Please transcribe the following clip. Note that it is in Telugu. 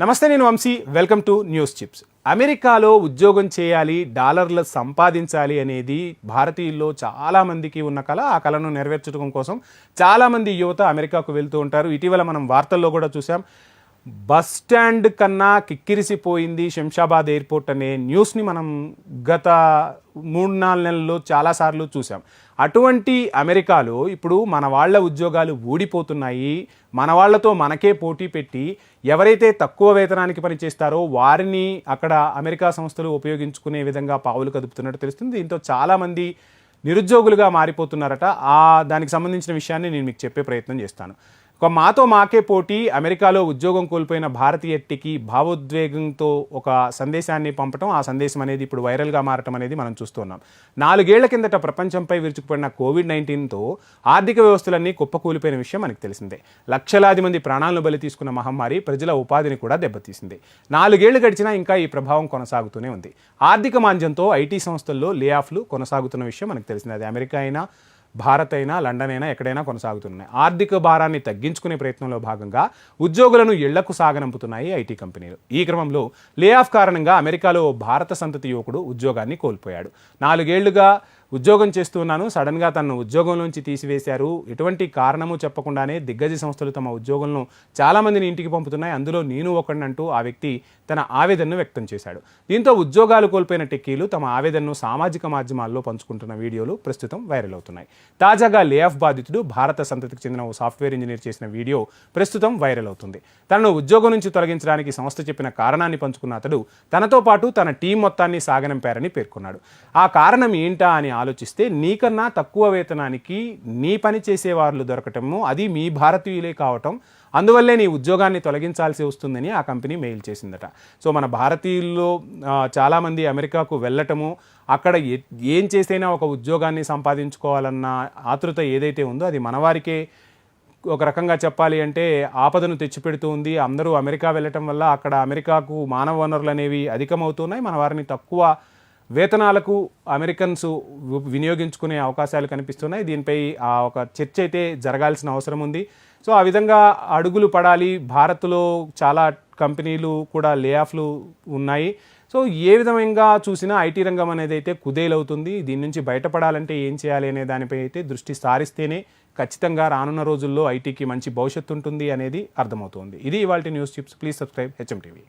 నమస్తే నేను Vamshi. Welcome to news chips అమెరికాలో ఉద్యోగం చేయాలి డాలర్లు సంపాదించాలి అనేది భారతీయుల్లో చాలామందికి ఉన్న కళ ఆ కళను నెరవేర్చడం కోసం చాలామంది యువత అమెరికాకు వెళ్తూ ఉంటారు. ఇటీవల మనం వార్తల్లో కూడా చూసాం బస్ స్టాండ్ కన్నా కిక్కిరిసిపోయింది శంషాబాద్ ఎయిర్పోర్ట్ అనే న్యూస్ని మనం గత మూడు నాలుగు నెలల్లో చాలాసార్లు చూసాం అటువంటి అమెరికాలో ఇప్పుడు మన వాళ్ళ ఉద్యోగాలు ఊడిపోతున్నాయి. మన వాళ్ళతో మనకే పోటీ పెట్టి ఎవరైతే తక్కువ వేతనానికి పనిచేస్తారో వారిని అక్కడ అమెరికా సంస్థలు ఉపయోగించుకునే విధంగా పావులు కదుపుతున్నట్టు తెలుస్తుంది. దీంతో చాలామంది నిరుద్యోగులుగా మారిపోతున్నారట. ఆ దానికి సంబంధించిన విషయాన్ని నేను మీకు చెప్పే ప్రయత్నం చేస్తాను. ఒక మాతో మాకే పోటీ అమెరికాలో ఉద్యోగం కోల్పోయిన భారతీయ ఎట్టికి భావోద్వేగంతో ఒక సందేశాన్ని పంపటం ఆ సందేశం అనేది ఇప్పుడు వైరల్గా మారటం అనేది మనం చూస్తున్నాం. నాలుగేళ్ళ కిందట ప్రపంచంపై విరుచుకుపడిన కోవిడ్ నైన్టీన్తో ఆర్థిక వ్యవస్థలన్నీ కుప్పకూలిపోయిన విషయం మనకు తెలిసిందే. లక్షలాది మంది ప్రాణాలను బలి తీసుకున్న మహమ్మారి ప్రజల ఉపాధిని కూడా దెబ్బతీసింది. నాలుగేళ్ళు గడిచినా ఇంకా ఈ ప్రభావం కొనసాగుతూనే ఉంది. ఆర్థిక మాంద్యంతో ఐటీ సంస్థల్లో లే ఆఫ్లు కొనసాగుతున్న విషయం మనకు తెలిసింది. అది అమెరికా అయినా భారత్ అయినా లండన్ అయినా ఎక్కడైనా కొనసాగుతున్నాయి. ఆర్థిక భారాన్ని తగ్గించుకునే ప్రయత్నంలో భాగంగా ఉద్యోగులను ఇళ్ళకు సాగనంపుతున్నాయి ఐటీ కంపెనీలు. ఈ క్రమంలో లే ఆఫ్ కారణంగా అమెరికాలో భారత సంతతి యువకుడు ఉద్యోగాన్ని కోల్పోయాడు. నాలుగేళ్ళుగా ఉద్యోగం చేస్తున్నాను సడన్గా తనను ఉద్యోగంలోంచి తీసివేశారు. ఎటువంటి కారణము చెప్పకుండానే దిగ్గజ సంస్థలు తమ ఉద్యోగులను చాలామందిని ఇంటికి పంపుతున్నాయి. అందులో నేను ఒకడినంటూ ఆ వ్యక్తి తన ఆవేదనను వ్యక్తం చేశాడు. దీంతో ఉద్యోగాలు కోల్పోయిన టెక్కీలు తమ ఆవేదనను సామాజిక మాధ్యమాల్లో పంచుకుంటున్న వీడియోలు ప్రస్తుతం వైరల్ అవుతున్నాయి. తాజాగా లే ఆఫ్ బాధితుడు భారత సంతతికి చెందిన ఓ సాఫ్ట్వేర్ ఇంజనీర్ చేసిన వీడియో ప్రస్తుతం వైరల్ అవుతుంది. తనను ఉద్యోగం నుంచి తొలగించడానికి సంస్థ చెప్పిన కారణాన్ని పంచుకున్న అతడు తనతో పాటు తన టీం మొత్తాన్ని సాగనంపారని పేర్కొన్నాడు. ఆ కారణం ఏంటా అని ఆలోచిస్తే నీకన్నా తక్కువ వేతనానికి నీ పని చేసే దొరకటము అది మీ భారతీయులే కావటం అందువల్లే నీ ఉద్యోగాన్ని తొలగించాల్సి వస్తుందని ఆ కంపెనీ మెయిల్ చేసిందట. సో మన భారతీయుల్లో చాలామంది అమెరికాకు వెళ్ళటము అక్కడ ఏ- ఏం చేసైనా ఒక ఉద్యోగాన్ని సంపాదించుకోవాలన్న ఆతృత ఏదైతే ఉందో అది మనవారికే ఒక రకంగా చెప్పాలి అంటే ఆపదను తెచ్చిపెడుతూ ఉంది. అందరూ అమెరికా వెళ్ళటం వల్ల అక్కడ అమెరికాకు మానవ వనరులు అనేవి అధికమవుతున్నాయి. మన వారిని తక్కువ వేతనాలకు అమెరికన్స్ వి- వినియోగించుకునే అవకాశాలు కనిపిస్తున్నాయి. దీనిపై ఆ ఒక చర్చ అయితే జరగాల్సిన అవసరం ఉంది. సో ఆ విధంగా అడుగులు పడాలి. భారత్లో చాలా కంపెనీలు కూడా లే ఆఫ్లు ఉన్నాయి. సో ఏ విధంగా చూసినా ఐటీ రంగం అనేది అయితే కుదేలవుతుంది. దీని నుంచి బయటపడాలంటే ఏం చేయాలి అనే దానిపై అయితే దృష్టి సారిస్తేనే ఖచ్చితంగా రానున్న రోజుల్లో ఐటీకి మంచి భవిష్యత్తు ఉంటుంది అనేది అర్థమవుతుంది. ఇది ఇవాళ news chips. Please subscribe HM TV.